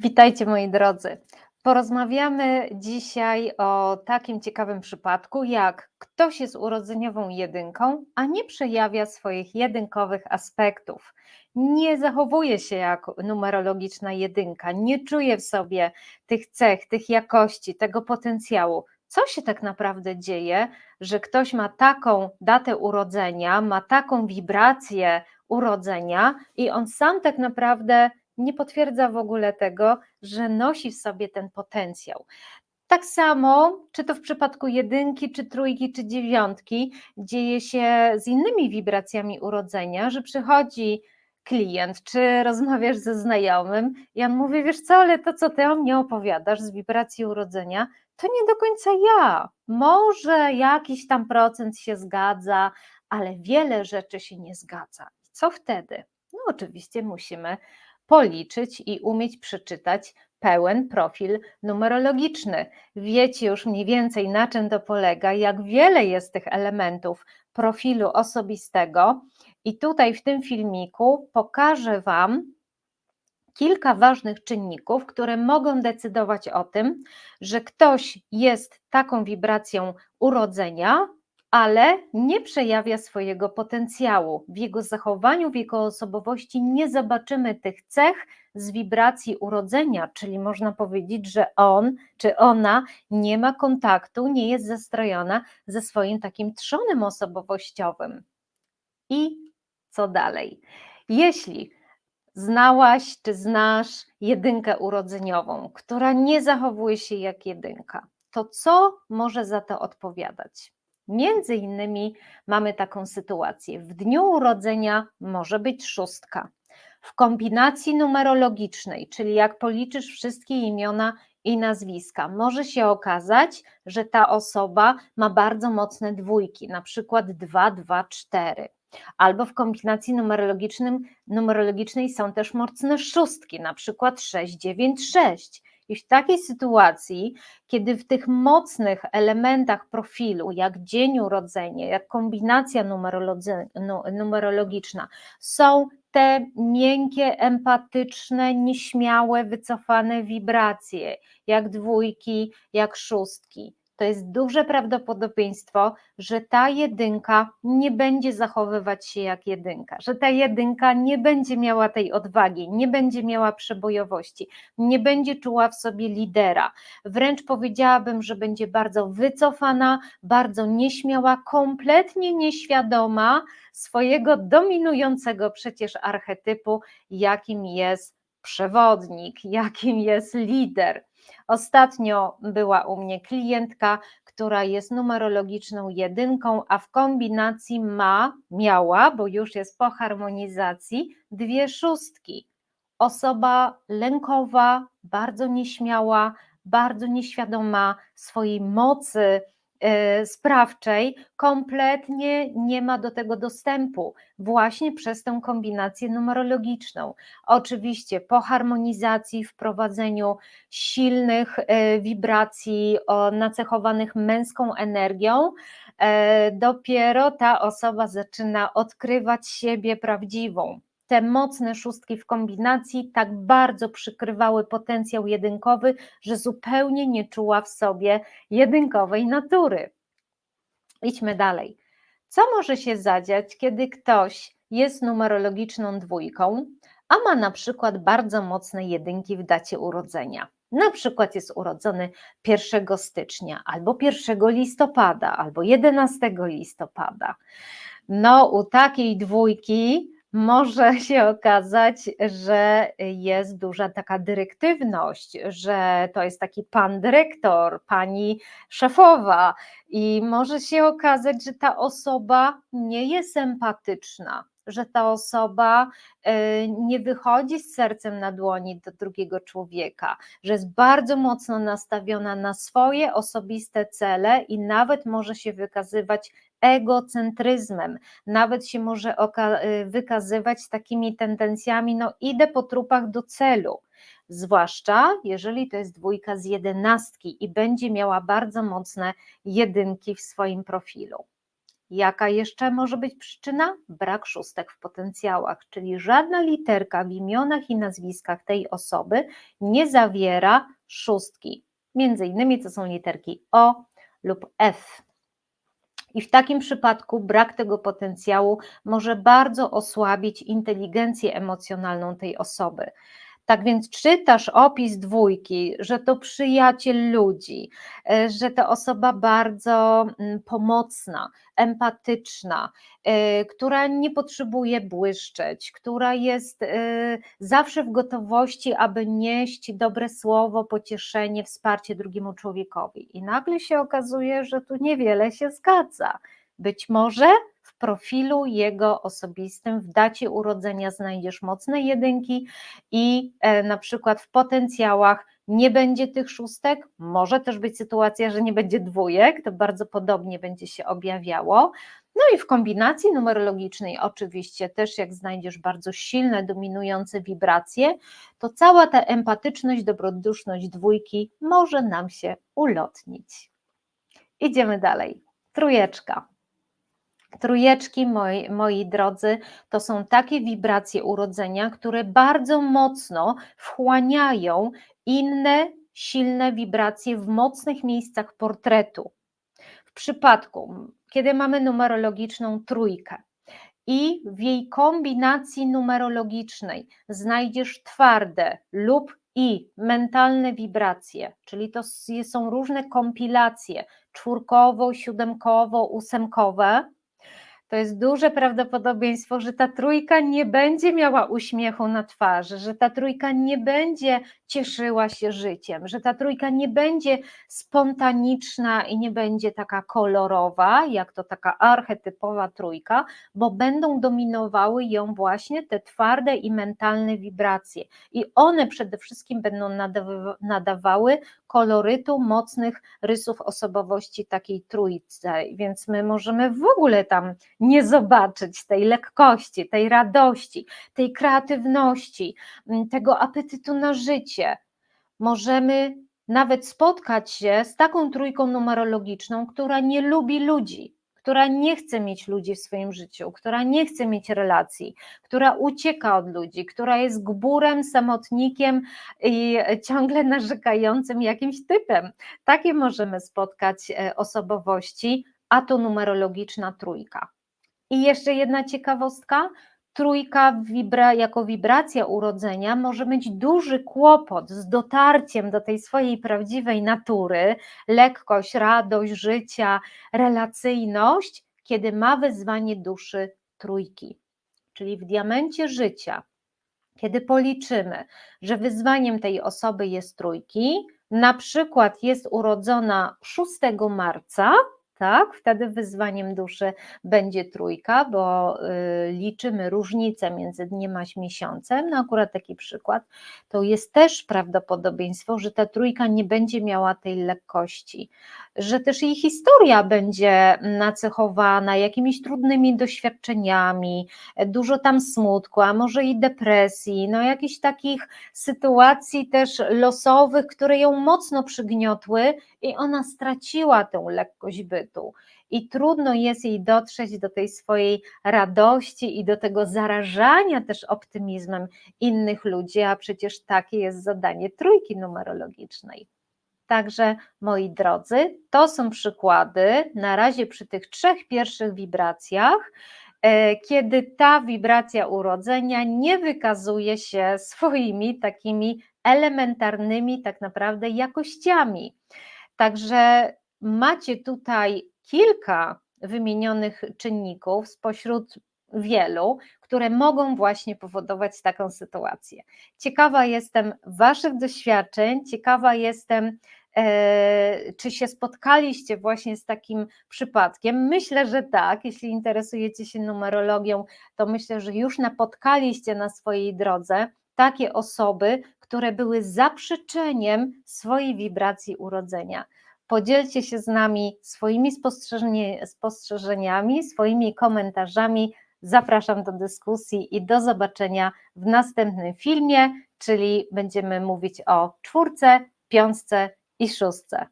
Witajcie moi drodzy. Porozmawiamy dzisiaj o takim ciekawym przypadku, jak ktoś jest urodzeniową jedynką, a nie przejawia swoich jedynkowych aspektów. Nie zachowuje się jak numerologiczna jedynka, nie czuje w sobie tych cech, tych jakości, tego potencjału. Co się tak naprawdę dzieje, że ktoś ma taką datę urodzenia, ma taką wibrację urodzenia i on sam tak naprawdę nie potwierdza w ogóle tego, że nosi w sobie ten potencjał. Tak samo, czy to w przypadku jedynki, czy trójki, czy dziewiątki, dzieje się z innymi wibracjami urodzenia, że przychodzi klient, czy rozmawiasz ze znajomym i on mówi, wiesz co, ale to, co ty o mnie opowiadasz z wibracji urodzenia, to nie do końca ja. Może jakiś tam procent się zgadza, ale wiele rzeczy się nie zgadza. Co wtedy? No oczywiście musimy policzyć i umieć przeczytać pełen profil numerologiczny. Wiecie już mniej więcej na czym to polega, jak wiele jest tych elementów profilu osobistego, i tutaj w tym filmiku pokażę Wam kilka ważnych czynników, które mogą decydować o tym, że ktoś jest taką wibracją urodzenia, ale nie przejawia swojego potencjału. W jego zachowaniu, w jego osobowości nie zobaczymy tych cech z wibracji urodzenia, czyli można powiedzieć, że on czy ona nie ma kontaktu, nie jest zestrojona ze swoim takim trzonem osobowościowym. I co dalej? Jeśli znałaś czy znasz jedynkę urodzeniową, która nie zachowuje się jak jedynka, to co może za to odpowiadać? Między innymi mamy taką sytuację. W dniu urodzenia może być szóstka. W kombinacji numerologicznej, czyli jak policzysz wszystkie imiona i nazwiska, może się okazać, że ta osoba ma bardzo mocne dwójki, na przykład 2, 2, 4. Albo w kombinacji numerologicznym, numerologicznej są też mocne szóstki, na przykład 6, 9, 6. I w takiej sytuacji, kiedy w tych mocnych elementach profilu, jak dzień urodzenia, jak kombinacja numerologiczna, są te miękkie, empatyczne, nieśmiałe, wycofane wibracje, jak dwójki, jak szóstki, to jest duże prawdopodobieństwo, że ta jedynka nie będzie zachowywać się jak jedynka, że ta jedynka nie będzie miała tej odwagi, nie będzie miała przebojowości, nie będzie czuła w sobie lidera. Wręcz powiedziałabym, że będzie bardzo wycofana, bardzo nieśmiała, kompletnie nieświadoma swojego dominującego przecież archetypu, jakim jest przewodnik, jakim jest lider. Ostatnio była u mnie klientka, która jest numerologiczną jedynką, a w kombinacji ma, miała, bo już jest po harmonizacji, dwie szóstki. Osoba lękowa, bardzo nieśmiała, bardzo nieświadoma swojej mocy, sprawczej kompletnie nie ma do tego dostępu, właśnie przez tę kombinację numerologiczną. Oczywiście po harmonizacji, wprowadzeniu silnych e, wibracji nacechowanych męską energią, e, dopiero ta osoba zaczyna odkrywać siebie prawdziwą te mocne szóstki w kombinacji tak bardzo przykrywały potencjał jedynkowy, że zupełnie nie czuła w sobie jedynkowej natury. Idźmy dalej. Co może się zadziać, kiedy ktoś jest numerologiczną dwójką, a ma na przykład bardzo mocne jedynki w dacie urodzenia? Na przykład jest urodzony 1 stycznia, albo 1 listopada, albo 11 listopada. No, u takiej dwójki może się okazać, że jest duża taka dyrektywność, że to jest taki pan dyrektor, pani szefowa, i może się okazać, że ta osoba nie jest empatyczna, że ta osoba e, nie wychodzi z sercem na dłoni do drugiego człowieka, że jest bardzo mocno nastawiona na swoje osobiste cele i nawet może się wykazywać egocentryzmem, nawet się może y, wykazywać takimi tendencjami, no idę po trupach do celu, zwłaszcza jeżeli to jest dwójka z jedenastki i będzie miała bardzo mocne jedynki w swoim profilu. Jaka jeszcze może być przyczyna? Brak szóstek w potencjałach, czyli żadna literka w imionach i nazwiskach tej osoby nie zawiera szóstki. Między innymi to są literki O lub F. I w takim przypadku brak tego potencjału może bardzo osłabić inteligencję emocjonalną tej osoby. Tak więc czytasz opis dwójki, że to przyjaciel ludzi, e, że to osoba bardzo mm, pomocna, empatyczna, e, która nie potrzebuje błyszczeć, która jest e, zawsze w gotowości, aby nieść dobre słowo, pocieszenie, wsparcie drugiemu człowiekowi. I nagle się okazuje, że tu niewiele się zgadza. Być może profilu jego osobistym, w dacie urodzenia znajdziesz mocne jedynki i e, na przykład w potencjałach nie będzie tych szóstek, może też być sytuacja, że nie będzie dwójek, to bardzo podobnie będzie się objawiało. No i w kombinacji numerologicznej, oczywiście, też jak znajdziesz bardzo silne, dominujące wibracje, to cała ta empatyczność, dobroduszność dwójki może nam się ulotnić. Idziemy dalej. Trójeczka. Trójeczki, moi, moi drodzy, to są takie wibracje urodzenia, które bardzo mocno wchłaniają inne silne wibracje w mocnych miejscach portretu. W przypadku, kiedy mamy numerologiczną trójkę i w jej kombinacji numerologicznej znajdziesz twarde lub i mentalne wibracje, czyli to są różne kompilacje czwórkowo, siódemkowo, ósemkowe, to jest duże prawdopodobieństwo, że ta trójka nie będzie miała uśmiechu na twarzy, że ta trójka nie będzie cieszyła się życiem, że ta trójka nie będzie spontaniczna i nie będzie taka kolorowa, jak to taka archetypowa trójka, bo będą dominowały ją właśnie te twarde i mentalne wibracje. I one przede wszystkim będą nadawały kolorytu mocnych rysów osobowości takiej trójcy, więc my możemy w ogóle tam nie zobaczyć tej lekkości, tej radości, tej kreatywności, mm, tego apetytu na życie. Możemy nawet spotkać się z taką trójką numerologiczną, która nie lubi ludzi, która nie chce mieć ludzi w swoim życiu, która nie chce mieć relacji, która ucieka od ludzi, która jest gburem, samotnikiem i ciągle narzekającym jakimś typem. Takie możemy spotkać e, osobowości, a to numerologiczna trójka. I jeszcze jedna ciekawostka. Trójka wibra, jako wibracja urodzenia może mieć duży kłopot z dotarciem do tej swojej prawdziwej natury, lekkość, radość życia, relacyjność, kiedy ma wyzwanie duszy trójki. Czyli w diamencie życia, kiedy policzymy, że wyzwaniem tej osoby jest trójki, na przykład jest urodzona 6 marca, tak, wtedy wyzwaniem duszy będzie trójka, bo y, liczymy różnicę między dniem a miesiącem. No akurat taki przykład, to jest też prawdopodobieństwo, że ta trójka nie będzie miała tej lekkości, że też jej historia będzie nacechowana jakimiś trudnymi doświadczeniami, dużo tam smutku, a może i depresji, no jakichś takich sytuacji też losowych, które ją mocno przygniotły i ona straciła tę lekkość bytu. I trudno jest jej dotrzeć do tej swojej radości i do tego zarażania też optymizmem innych ludzi, a przecież takie jest zadanie trójki numerologicznej. Także moi drodzy, to są przykłady na razie przy tych trzech pierwszych wibracjach, e, kiedy ta wibracja urodzenia nie wykazuje się swoimi takimi elementarnymi tak naprawdę jakościami. Także macie tutaj kilka wymienionych czynników spośród wielu, które mogą właśnie powodować taką sytuację. Ciekawa jestem Waszych doświadczeń, ciekawa jestem, e, czy się spotkaliście właśnie z takim przypadkiem. Myślę, że tak. Jeśli interesujecie się numerologią, to myślę, że już napotkaliście na swojej drodze takie osoby, które były zaprzeczeniem swojej wibracji urodzenia. Podzielcie się z nami swoimi spostrzeżeniami, swoimi komentarzami. Zapraszam do dyskusji i do zobaczenia w następnym filmie, czyli będziemy mówić o czwórce, piątce i szóstce.